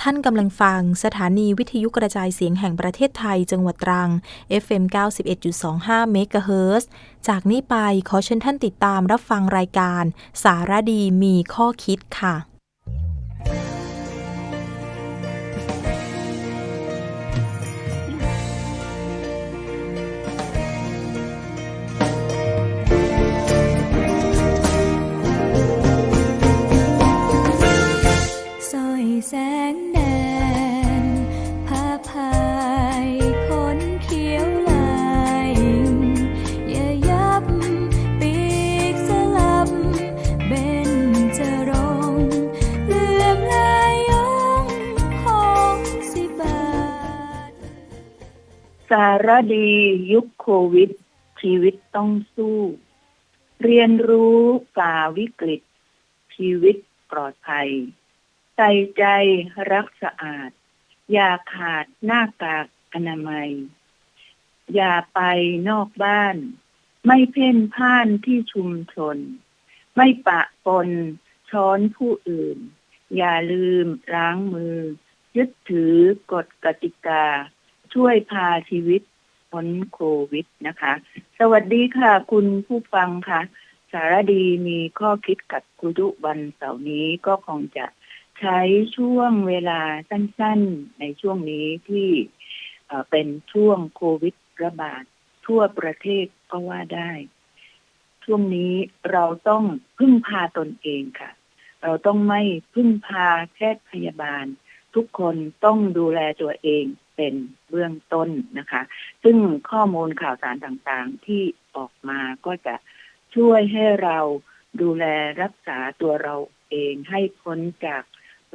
ท่านกำลังฟังสถานีวิทยุกระจายเสียงแห่งประเทศไทยจังหวัดตรัง FM 91.25 เมกะเฮิรตซ์จากนี้ไปขอเชิญท่านติดตามรับฟังรายการ สารดีมีข้อคิดค่ะ แสงแดนพาพายคนเขียวลายอย่ายับปีกสลับเบนจะรงเลื่อมลายยงของสิบาทสารดียุคโควิด ชีวิตต้องสู้ เรียนรู้ฝ่าวิกฤต ชีวิตปลอดภัย ใส่ใจรักสะอาด อย่าขาดหน้ากากอนามัย อย่าไปนอกบ้าน ไม่เพ่นพ่านที่ชุมชน ไม่ปะปนช้อนผู้อื่น อย่าลืมล้างมือ ยึดถือกฎกติกา ช่วยพาชีวิตพ้นโควิดนะคะ สวัสดีค่ะ คุณผู้ฟังค่ะ สารดีมีข้อคิดกับครูดุวันเสาร์นี้ก็คงจะ ใช้ช่วงเวลาสั้นๆ ในช่วงนี้ที่เป็นช่วงโควิดระบาดทั่วประเทศก็ว่าได้ ช่วงนี้เราต้องพึ่งพาตนเองค่ะ เราต้องไม่พึ่งพาแพทย์พยาบาล ทุกคนต้องดูแลตัวเองเป็นเบื้องต้นนะคะ ซึ่งข้อมูลข่าวสารต่างๆที่ออกมาก็จะช่วยให้เราดูแลรักษาตัวเราเองให้พ้นจาก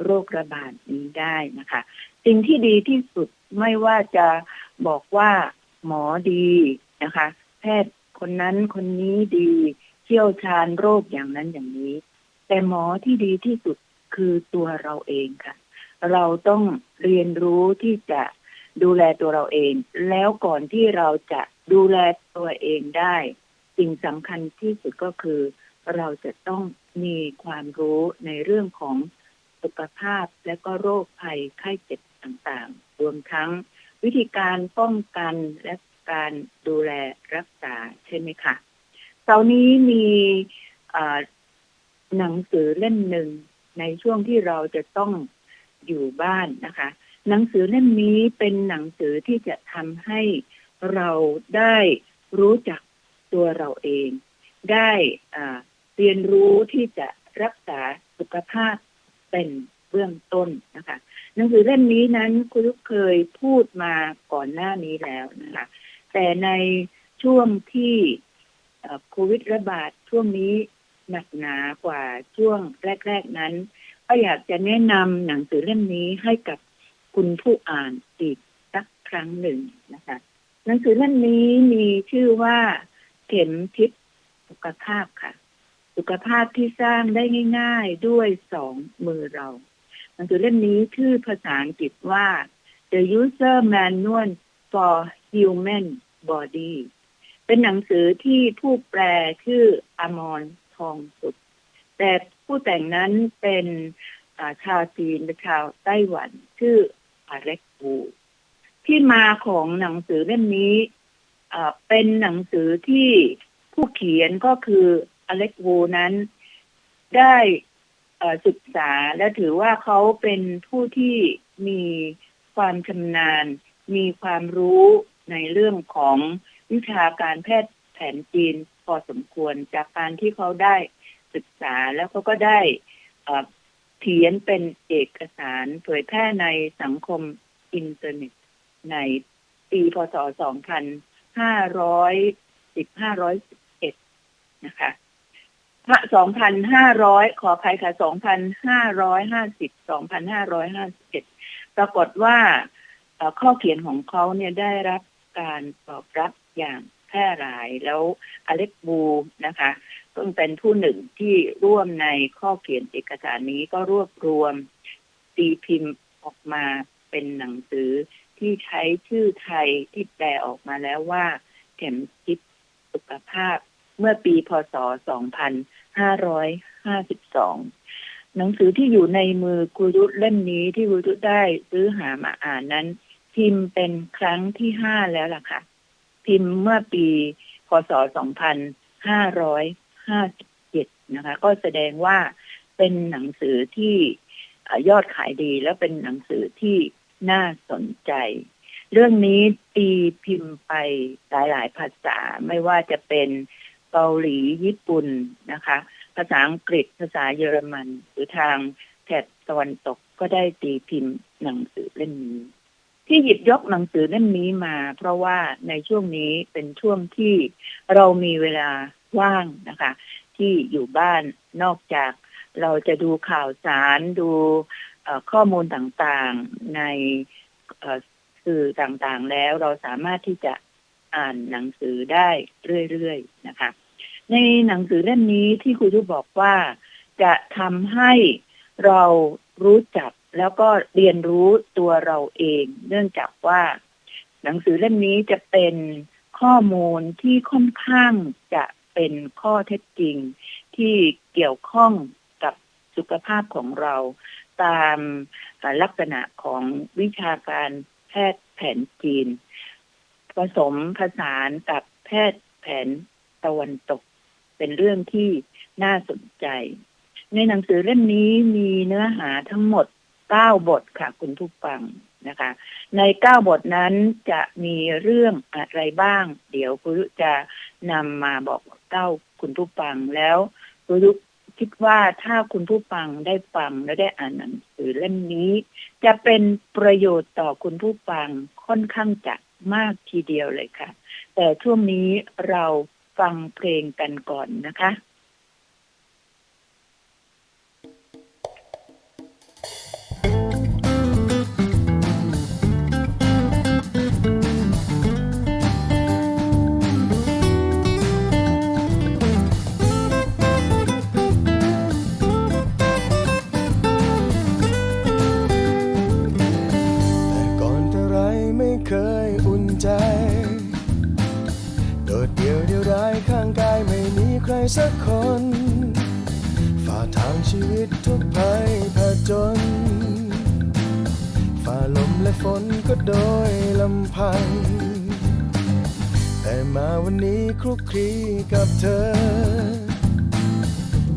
โรคระบาดนี้ได้นะคะ สิ่งที่ดีที่สุดไม่ว่าจะบอกว่าหมอดีนะคะ แพทย์คนนั้นคนนี้ดีเชี่ยวชาญโรคอย่างนั้นอย่างนี้ แต่หมอที่ดีที่สุดคือตัวเราเองค่ะ เราต้องเรียนรู้ที่จะดูแลตัวเราเอง แล้วก่อนที่เราจะดูแลตัวเองได้ สิ่งสำคัญที่สุดก็คือ เราจะต้องมีความรู้ในเรื่องของ สุขภาพและก็โรคภัยไข้เจ็บต่างๆ รวมทั้งวิธีการป้องกันและการดูแลรักษาใช่ไหมคะตอนนี้มีหนังสือเล่มหนึ่งในช่วงที่เราจะต้องอยู่บ้านนะคะ หนังสือเล่มนี้เป็นหนังสือที่จะทำให้เราได้รู้จักตัวเราเอง ได้เรียนรู้ที่จะรักษาสุขภาพ เป็นเบื้องต้นนะคะหนังสือเล่มนี้นั้นคุณลูกเคยพูดมาก่อนหน้านี้แล้วนะคะ แต่ในช่วงที่โควิดระบาดช่วงนี้หนักหนากว่าช่วงแรก ๆนั้น ก็อยากจะแนะนำหนังสือเล่มนี้ให้กับคุณผู้อ่านอีกสักครั้งหนึ่งนะคะ หนังสือเล่มนี้มีชื่อว่า เข็มทิศสุขภาพค่ะ สุขภาพที่สร้างได้ง่าย ๆด้วยสองมือเราหนังสือเล่มนี้ชื่อภาษาอังกฤษว่า The User Manual for Human Body เป็นหนังสือที่ผู้แปลชื่ออมรทองสุด แต่ผู้แต่งนั้นเป็นชาวจีนและชาวไต้หวันชื่ออาเล็กบูที่มาของหนังสือเล่มนี้เป็นหนังสือที่ผู้เขียนก็คือ อเล็กวูนั้นได้ศึกษาและถือว่าเขาเป็นผู้ที่มีความชำนาญ มีความรู้ในเรื่องของวิชาการแพทย์แผนจีนพอสมควรจากการที่เขาได้ศึกษาแล้วเขาก็ได้เขียนเป็นเอกสารเผยแพร่ในสังคมอินเทอร์เน็ตในปีพศ 2510-511 นะคะ สองพันห้าร้อยขออภัยค่ะสองพันห้าร้อยห้าสิบสองพันห้าร้อยห้าสิบเอ็ดปรากฏว่าข้อเขียนของเขาเนี่ยได้รับการตอบรับอย่างแพร่หลายแล้วอเล็กบูนะคะซึ่งเป็นผู้หนึ่งที่ร่วมในข้อเขียนเอกสารนี้ก็รวบรวมตีพิมพ์ออกมาเป็นหนังสือที่ใช้ชื่อไทยที่แปลออกมาแล้วว่า เข็มจิตสุขภาพ เมื่อปีพศ 2552 หนังสือที่อยู่ในมือครูยุทธเล่มนี้ที่ครูยุทธได้ซื้อหามาอ่านนั้น พิมพ์เป็นครั้งที่ห้าแล้วล่ะค่ะ พิมพ์เมื่อปีพศ 2557 นะคะ ก็แสดงว่าเป็นหนังสือที่ยอดขายดีแล้วเป็นหนังสือที่น่าสนใจ เรื่องนี้ตีพิมพ์ไปหลาย ๆ ภาษาไม่ว่าจะเป็น เกาหลีญี่ปุ่นนะคะ ภาษาอังกฤษภาษาเยอรมัน หรือทางแถบตะวันตกก็ได้ตีพิมพ์หนังสือเล่มนี้ ที่หยิบยกหนังสือเล่มนี้มา เพราะว่าในช่วงนี้เป็นช่วงที่เรามีเวลาว่างนะคะ ที่อยู่บ้านนอกจากเราจะดูข่าวสารดูข้อมูลต่างๆในสื่อต่างๆแล้วเราสามารถที่จะอ่านหนังสือได้เรื่อยๆนะคะ ในหนังสือเล่มนี้ที่ครูยุบอกว่า จะทำให้เรารู้จักแล้วก็เรียนรู้ตัวเราเอง เนื่องจากว่า หนังสือเล่มนี้จะเป็นข้อมูลที่ค่อนข้างจะเป็นข้อเท็จจริง ที่เกี่ยวข้องกับสุขภาพของเราตามลักษณะของวิชาการแพทย์แผนจีน ผสมผสานกับแพทย์แผนตะวันตก เป็นเรื่องที่น่าสนใจ ในหนังสือเล่มนี้มีเนื้อหาทั้งหมดเก้าบทค่ะคุณผู้ฟังนะคะ ในเก้าบทนั้นจะมีเรื่องอะไรบ้าง เดี๋ยวคุณยุจะนำมาบอกเก้าคุณผู้ฟังแล้วคุณยุคิดว่าถ้าคุณผู้ฟังได้ฟังและได้อ่านหนังสือเล่มนี้ จะเป็นประโยชน์ต่อคุณผู้ฟังค่อนข้างจะมากทีเดียวเลยค่ะ แต่ช่วงนี้เรา ฟังเพลงกันก่อนนะคะ สักคน ฝ่าทางชีวิตทุกภัยผจญฝ่าลมและฝนก็โดยลำพัง แต่มาวันนี้คลุกคลีกับเธอ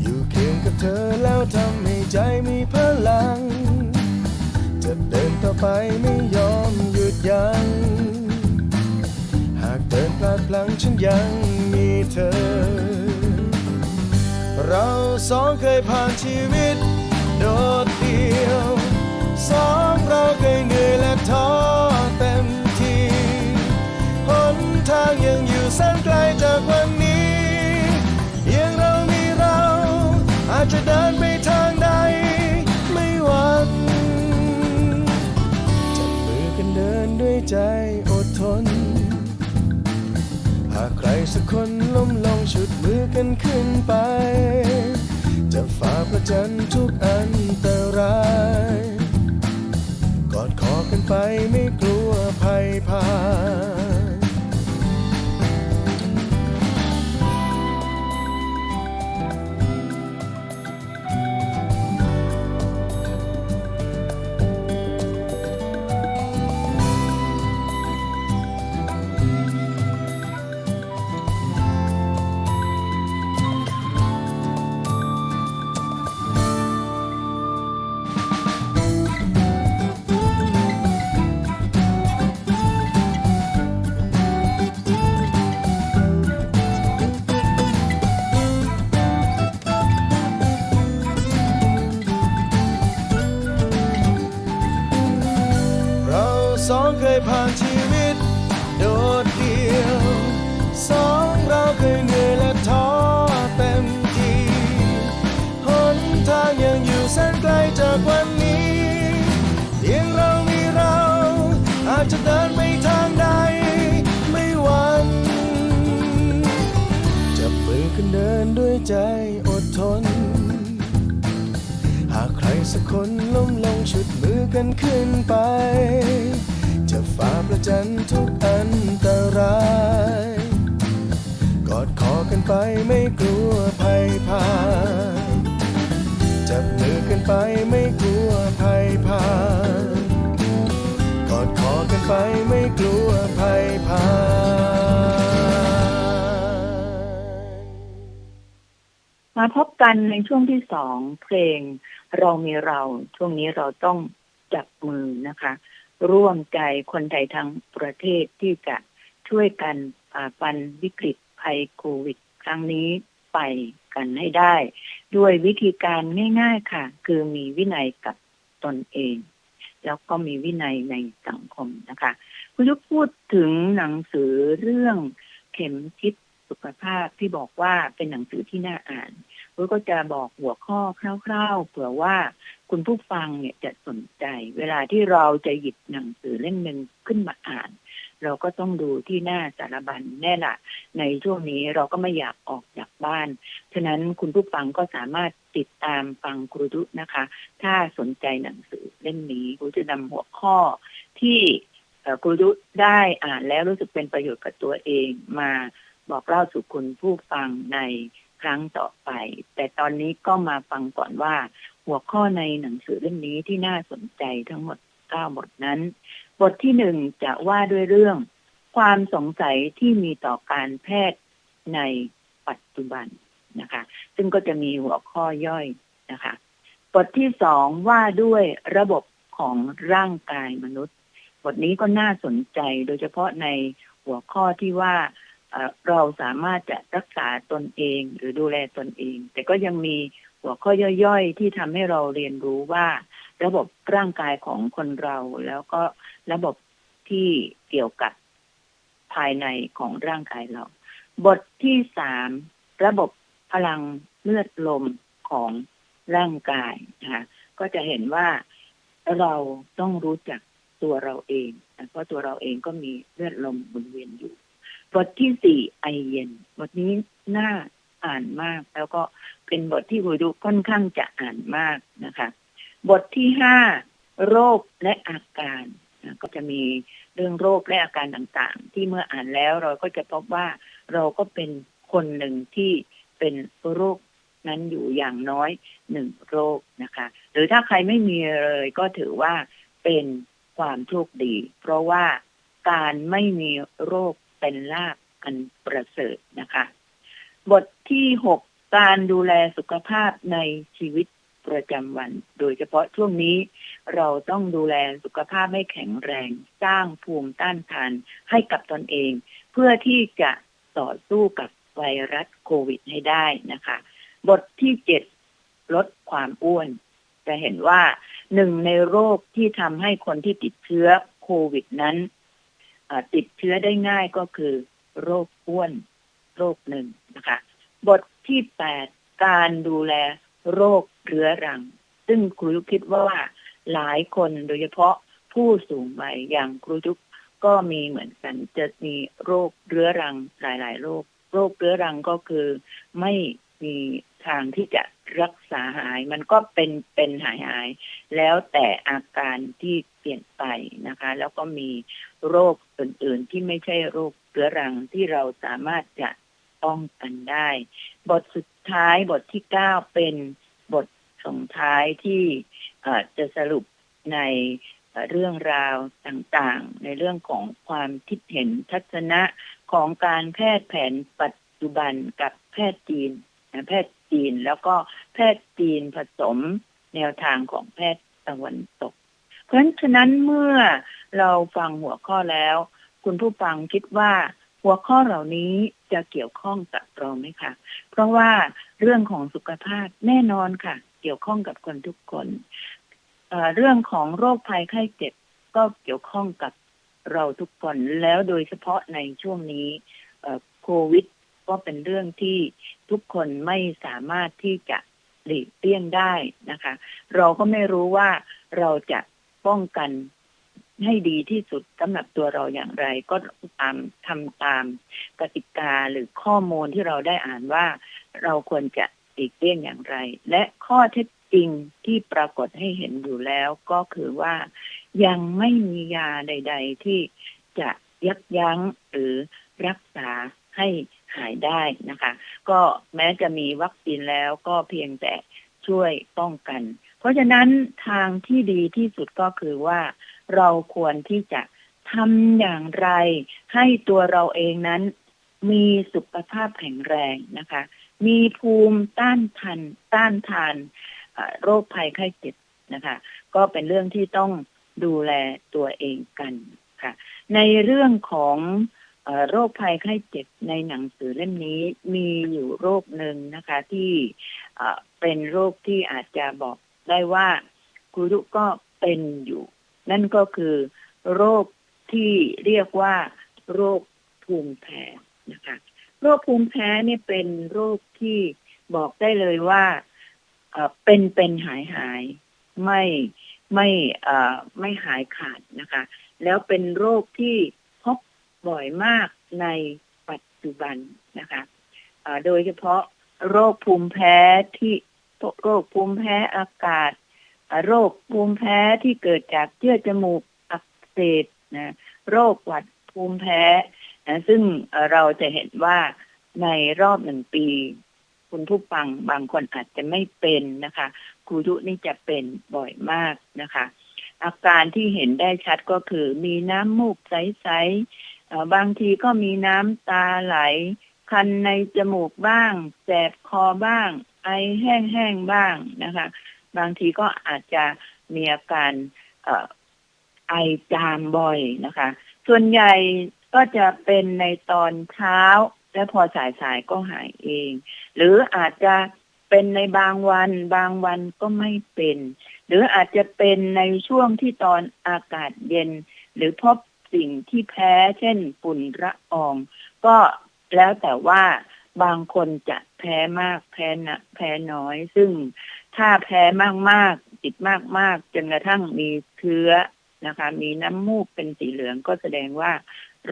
อยู่เคียงกับเธอแล้วทำให้ใจมีพลัง จะเดินต่อไปไม่ยอมหยุดยัง้งหากเดินพลาดพลั้งฉันยังมีเธอ เราสองเคยผ่านชีวิต โดดเดี่ยว สองเราเคยเหนื่อยและท้อเต็มทีหนทางยังอยู่แสนไกลจากวันนี้เพียงเรามีเรา อาจจะเดินไปทางใดไม่หวั่นจับมือกันเดินด้วยใจอดทน หากใครสักคนล้มลงชุดมือกัน ขึ้นไป จะฝ่าประจันทุกอันตรายกอดคอกันไปไม่กลัวภัยพา เราสองเคยผ่านชีวิต โดดเดี่ยว สองเราเคยเหนื่อยและท้อเต็มทีหนทางยังอยู่แสนไกลจากวันนี้เพียงเรามีเรา อาจจะเดินไปทางใดไม่หวั่นจับมือกันเดินด้วยใจอดทนหากใครสักคนล้มลงชุดมือกันขึ้นไป จะฝ่าประจันทุกอันตรายกอดคอกันไปไม่กลัวภัยพานจับมือกันไปไม่กลัวภัยผ่านกอดคอกันไปไม่กลัวภัยผ่านมาพบกันในช่วงที่สองเพลงเรามีเราช่วงนี้เราต้องจับมือนะคะ ร่วมใจคนไทยทั้งประเทศที่จะช่วยกันฝ่าฟันวิกฤตภัยโควิด ครั้งนี้ไปกันให้ได้ ด้วยวิธีการง่าย ๆค่ะ คือมีวินัยกับตนเอง แล้วก็มีวินัยในสังคมนะคะ คุณยุพูดถึงหนังสือเรื่องเข็มทิศสุขภาพที่บอกว่าเป็นหนังสือที่น่าอ่าน คุณก็จะบอกหัวข้อคร่าวๆเผื่อว่าคุณผู้ฟังเนี่ยจะสนใจ เวลาที่เราจะหยิบหนังสือเล่มหนึ่งขึ้นมาอ่าน เราก็ต้องดูที่หน้าสารบัญแน่ละในช่วงนี้เราก็ไม่อยากออกจากบ้าน ฉะนั้นคุณผู้ฟังก็สามารถติดตามฟังครูดุนะคะ ถ้าสนใจหนังสือเล่มนี้ครูจะนำหัวข้อที่ครูดุได้อ่านแล้วรู้สึกเป็นประโยชน์กับตัวเองมาบอกเล่าสู่คุณผู้ฟังใน ครั้งต่อไป แต่ตอนนี้ก็มาฟังก่อนว่า หัวข้อในหนังสือเล่มนี้ที่น่าสนใจทั้งหมดเก้าบทนั้น บทที่หนึ่งจะว่าด้วยเรื่อง ความสงสัยที่มีต่อการแพทย์ในปัจจุบันนะคะ ซึ่งก็จะมีหัวข้อย่อยนะคะ บทที่สองว่าด้วยระบบของร่างกายมนุษย์ บทนี้ก็น่าสนใจโดยเฉพาะในหัวข้อที่ว่า เราสามารถจะรักษาตนเองหรือดูแลตนเอง แต่ก็ยังมีหัวข้อย่อยๆ ที่ทำให้เราเรียนรู้ว่า ระบบร่างกายของคนเราแล้วก็ระบบที่เกี่ยวกับภายในของร่างกายเรา บทที่สามระบบพลังเลือดลมของร่างกายนะคะก็จะเห็นว่าเราต้องรู้จักตัวเราเองเพราะตัวเราเองก็มีเลือดลมหมุนเวียนอยู่ บทที่สี่ไอเย็นบทนี้น่าอ่านมาก แล้วก็เป็นบทที่คุดูค่อนข้างจะอ่านมากนะคะ บทที่ห้าโรคและอาการนะก็จะมีเรื่องโรคและอาการต่างๆ ที่เมื่ออ่านแล้วเราก็จะพบว่าเราก็เป็นคนหนึ่งที่เป็นโรคนั้นอยู่อย่างน้อยหนึ่งโรคนะคะ หรือถ้าใครไม่มีเลยก็ถือว่าเป็นความโชคดี เพราะว่าการไม่มีโรค เป็นลาภอันประเสริฐนะคะ บทที่หกการดูแลสุขภาพในชีวิตประจำวัน โดยเฉพาะช่วงนี้ เราต้องดูแลสุขภาพให้แข็งแรง สร้างภูมิต้านทานให้กับตนเอง เพื่อที่จะต่อสู้กับไวรัสโควิดให้ได้นะคะ บทที่เจ็ดลดความอ้วน จะเห็นว่าหนึ่งในโรคที่ทำให้คนที่ติดเชื้อโควิดนั้น ติดเชื้อได้ง่ายก็คือ โรคอ้วนโรคหนึ่งนะคะ บทที่แปดการดูแลโรคเรื้อรัง ซึ่งครูยุคิดว่าหลายคนโดยเฉพาะผู้สูงวัยอย่างครูยุกก็มีเหมือนกันจะมีโรคเรื้อรังหลาย ๆ โรค โรคเรื้อรังก็คือไม่มีทางที่จะรักษาหาย มันก็เป็นเป็นหายหาย แล้วแต่อาการที่เปลี่ยนไปนะคะ แล้วก็มี โรคอื่น ๆ ที่ไม่ใช่โรคเรื้อรังที่เราสามารถจะป้องกันได้ บทสุดท้ายบทที่เก้าเป็นบทส่งท้ายที่จะสรุปในเรื่องราวต่างๆ ในเรื่องของความคิดเห็นทัศนะของการแพทย์แผนปัจจุบันกับแพทย์จีนแพทย์จีนแล้วก็แพทย์จีนผสมแนวทางของแพทย์ตะวันตก เพราะฉะนั้นเมื่อ เราฟังหัวข้อแล้ว คุณผู้ฟังคิดว่าหัวข้อเหล่านี้จะเกี่ยวข้องกับเราไหมคะ เพราะว่าเรื่องของสุขภาพแน่นอนค่ะ เกี่ยวข้องกับคนทุกคนเเรื่องของโรคภัยไข้เจ็บก็เกี่ยวข้องกับเราทุกคนแล้วโดยเฉพาะในช่วงนี้โควิดก็เป็นเรื่องที่ทุกคนไม่สามารถที่จะหลีกเลี่ยงได้นะคะ เราก็ไม่รู้ว่าเราจะป้องกัน ให้ดีที่สุดสำหรับตัวเราอย่างไร ก็ตามทำตามกติกาหรือข้อมูลที่เราได้อ่านว่า เราควรจะหลีกเลี่ยงอย่างไร และข้อเท็จจริงที่ปรากฏให้เห็นอยู่แล้วก็คือว่ายังไม่มียาใด ๆ ที่จะยับยั้งหรือรักษาให้หายได้นะคะ ก็แม้จะมีวัคซีนแล้วก็เพียงแต่ช่วยป้องกัน เพราะฉะนั้นทางที่ดีที่สุดก็คือว่า เราควรที่จะทำอย่างไร ให้ตัวเราเองนั้น มีสุขภาพแข็งแรงนะคะ มีภูมิต้านทานต้านทานโรคภัยไข้เจ็บนะคะ ก็เป็นเรื่องที่ต้องดูแลตัวเองกันค่ะ ในเรื่องของอโรคภัยไข้เจ็บในหนังสือเล่มนี้มีอยู่โรคหนึ่งนะคะ ที่เป็นโรคที่อาจจะบอกได้ว่าครูรุก็เป็นอยู่ นั่นก็คือโรคที่เรียกว่า โรคภูมิแพ้นะคะโรคภูมิแพ้เนี่ยเป็นโรคที่บอกได้เลยว่าเป็นเป็นหายหายไม่ไม่ไม่หายขาดนะคะ แล้วเป็นโรคที่พบบ่อยมากในปัจจุบันนะคะโดยเฉพาะโรคภูมิแพ้ที่โรคภูมิแพ้อากาศ โรคภูมิแพ้ที่เกิดจากเชื้อจมูกอักเสบนะโรคหวัดภูมิแพ้นะซึ่งเราจะเห็นว่าในรอบหนึ่งปี คุณผู้ฟังบางคนอาจจะไม่เป็นนะคะครูยุนี่จะเป็นบ่อยมากนะคะ อาการที่เห็นได้ชัดก็คือ มีน้ำมูกใสๆบางทีก็มีน้ำตาไหล คันในจมูกบ้างแสบคอบ้าง ไอแห้งๆบ้างนะคะ บางทีก็อาจจะมีอาการอไอจามบ่อยนะคะ ส่วนใหญ่ก็จะเป็นในตอนเช้า และพอสายๆก็หายเอง หรืออาจจะเป็นในบางวัน บางวันก็ไม่เป็น หรืออาจจะเป็นในช่วงที่ตอนอากาศเย็น หรือพบสิ่งที่แพ้เช่นฝุ่นละออง ก็แล้วแต่ว่าบางคนจะแพ้มากแพ้นักแพ้น้อย ซึ่ง ถ้าแพ้มากๆติดมากๆจนกระทั่งมีเชื้อนะคะ มีน้ำมูกเป็นสีเหลืองก็แสดงว่า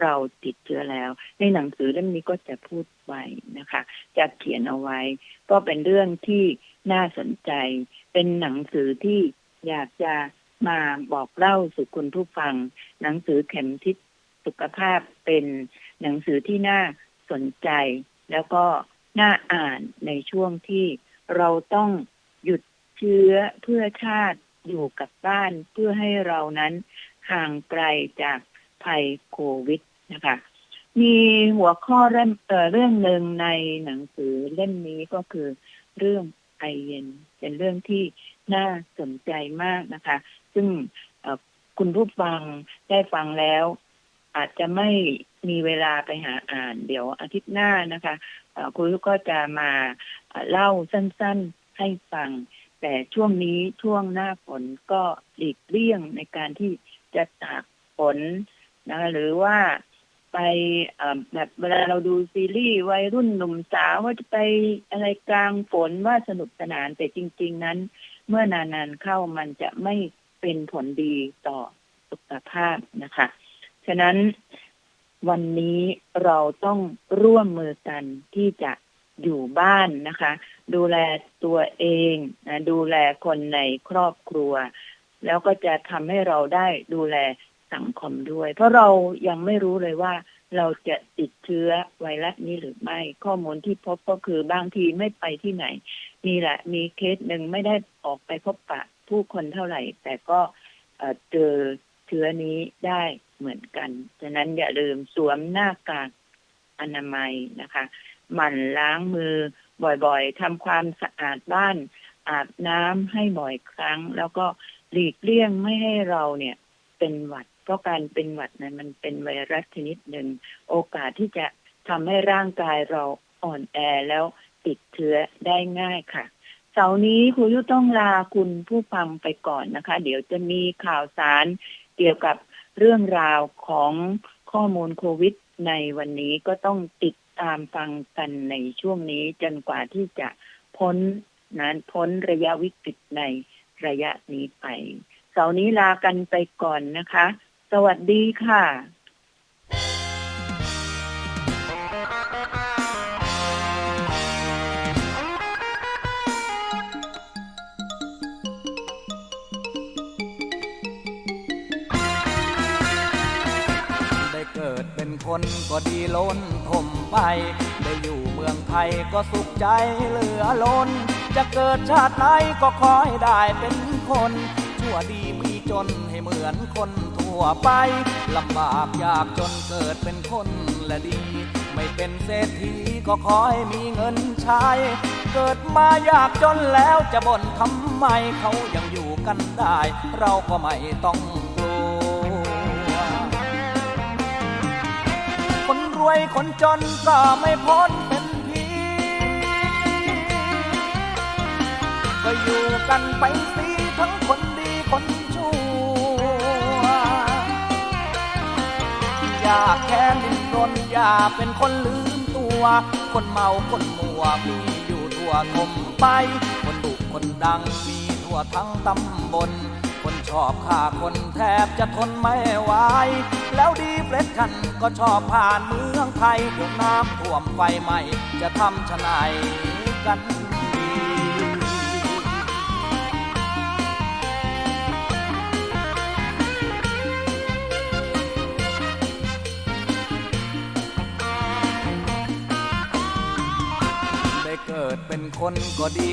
เราติดเชื้อแล้ว ในหนังสือเล่มนี้ก็จะพูดไว้นะคะ จะเขียนเอาไว้ ก็เป็นเรื่องที่น่าสนใจ เป็นหนังสือที่อยากจะมาบอกเล่าสู่คุณผู้ฟัง หนังสือเข็มทิศสุขภาพเป็นหนังสือที่น่าสนใจ แล้วก็น่าอ่านในช่วงที่เราต้อง หยุดเชื้อเพื่อชาติอยู่กับบ้านเพื่อให้เรานั้นห่างไกลจากภัยโควิดนะคะ มีหัวข้อเรื่องเเรื่องหนึ่งในหนังสือเล่มนี้ก็คือเรื่องไอเย็น เป็นเรื่องที่น่าสนใจมากนะคะ ซึ่งคุณผู้ฟังได้ฟังแล้ว อาจจะไม่มีเวลาไปหาอ่านเดี๋ยวอาทิตย์หน้านะคะคุณลูกก็จะมาเอ่อเล่าสั้น ๆ ให้ฟัง แต่ช่วงนี้ช่วงหน้าฝนก็หลีกเลี่ยงในการที่จะตากฝนนะหรือว่าไปแบบเวลาเราดูซีรีส์วัยรุ่นหนุ่มสาวว่าจะไปอะไรกลางฝนว่าสนุกสนานแต่จริง ๆ นั้น เมื่อนานๆเข้ามันจะไม่เป็นผลดีต่อสุขภาพนะคะ ฉะนั้นวันนี้เราต้องร่วมมือกันที่จะ อยู่บ้านนะคะ ดูแลตัวเองนะดูแลคนในครอบครัว แล้วก็จะทำให้เราได้ดูแลสังคมด้วย เพราะเรายังไม่รู้เลยว่าเราจะติดเชื้อไวรัสนี้หรือไม่ ข้อมูลที่พบก็คือบางทีไม่ไปที่ไหน มีแหละมีเคสหนึ่งไม่ได้ออกไปพบปะผู้คนเท่าไหร่ แต่ก็เเจอเชื้อนี้ได้เหมือนกัน ฉะนั้นอย่าลืมสวมหน้ากากอนามัยนะคะ หมั่นล้างมือ บ่อยๆทำความสะอาดบ้าน อาบน้ำให้บ่อยครั้ง แล้วก็หลีกเลี่ยงไม่ให้เราเนี่ยเป็นหวัด เพราะการเป็นหวัดนั้นมันเป็นไวรัสชนิดหนึ่ง โอกาสที่จะทำให้ร่างกายเราอ่อนแอแล้วติดเชื้อได้ง่ายค่ะเสาร์นี้ครูยุต้องลาคุณผู้ฟังไปก่อนนะคะ เดี๋ยวจะมีข่าวสารเกี่ยวกับเรื่องราวของข้อมูลโควิดในวันนี้ก็ต้องติด ตามฟังกันในช่วงนี้จนกว่าที่จะพ้นนั้นพ้นระยะวิกฤตในระยะนี้ไปเสาร์นี้ลากันไปก่อนนะคะ สวัสดีค่ะ คนก็ดีล้นทมไปได้อยู่เมืองไทยก็สุขใจเหลือล้น จะเกิดชาติไหนก็ขอให้ได้เป็นคน ชั่วดีมีจนให้เหมือนคนทั่วไปลำบากยากจนเกิดเป็นคนและดี ไม่เป็นเศรษฐีก็ขอให้มีเงินใช้ เกิดมายากจนแล้วจะบ่นทำไมเขายังอยู่กันได้ เราก็ไม่ต้อง วยคนจนก็ไม่พ้นเป็นผีก็อยู่กันไปสิทั้งคนดีคนชั่ว อย่าแค้นดินรนอย่าเป็นคนลืมตัว คนเมาคนมัวมีอยู่ทั่วทมไป คนดุคนดังมีทั่วทั้งตำบลคนชอบฆ่าคนแทบจะทนไม่ไหว แล้วดีเฟรชชันก็ชอบผ่านมือ งไทยเดี๋ยวน้ำท่วมไฟไหม้จะทำชะไหนกันดีได้เกิดเป็นคนก็ดี